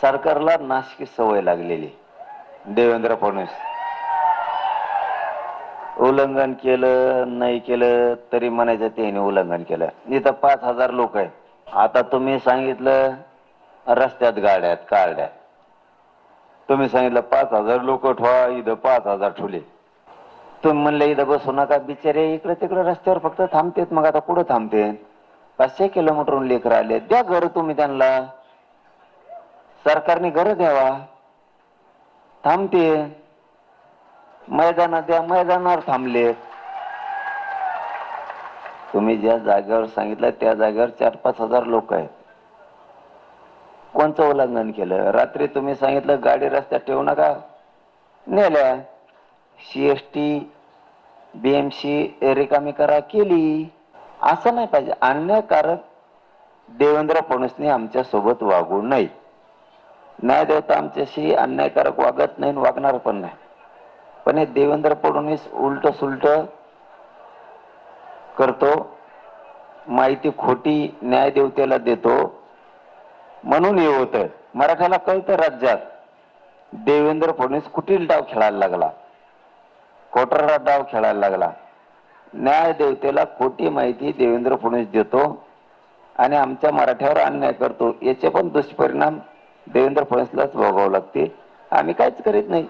सरकारला नाशिक सवय लागलेली. देवेंद्र फडणवीस. उल्लंघन केलं नाही केलं तरी म्हणायचं त्याने उल्लंघन केलं. इथं पाच हजार लोक आहे आता तुम्ही सांगितलं रस्त्यात गाड्यात काढ्या तुम्ही सांगितलं पाच हजार लोक ठेवा इथं पाच हजार ठेवले. तुम्ही म्हणले इथं बसू नका बिचारे इकडे तिकडे रस्त्यावर फक्त थांबतेत मग आता कुठं थांबते पाचशे किलोमीटरहून लेकर आले द्या घर तुम्ही त्यांना. सरकारने घर द्यावा. थांबते. मैदानात द्या मैदानावर थांबले. तुम्ही ज्या जागेवर सांगितलं त्या जागेवर चार पाच हजार लोक आहेत. कोणचं उल्लंघन केलं? रात्री तुम्ही सांगितलं गाडी रस्त्यात ठेवू नका. नेल्या. सीएसटी बीएमसी रिकामी करा केली. असं नाही पाहिजे. अन्यकारक देवेंद्र फडणवीसने आमच्यासोबत वागू नये. न्यायदेवता आमच्याशी अन्यायकारक वागत नाही वागणार पण नाही. पण हे देवेंद्र फडणवीस उलट सुलट करतो माहिती खोटी न्यायदेवतेला देतो म्हणून हे होत मराठ्याला कळतं राज्यात देवेंद्र फडणवीस कुठील डाव खेळायला लागला. कोटरा डाव खेळायला लागला. न्यायदेवतेला खोटी माहिती देवेंद्र फडणवीस देतो आणि आमच्या मराठ्यावर अन्याय करतो. याचे पण दुष्परिणाम देवेंद्र फडणवीसलाच भोगावं लागते आम्ही काहीच करीत नाही.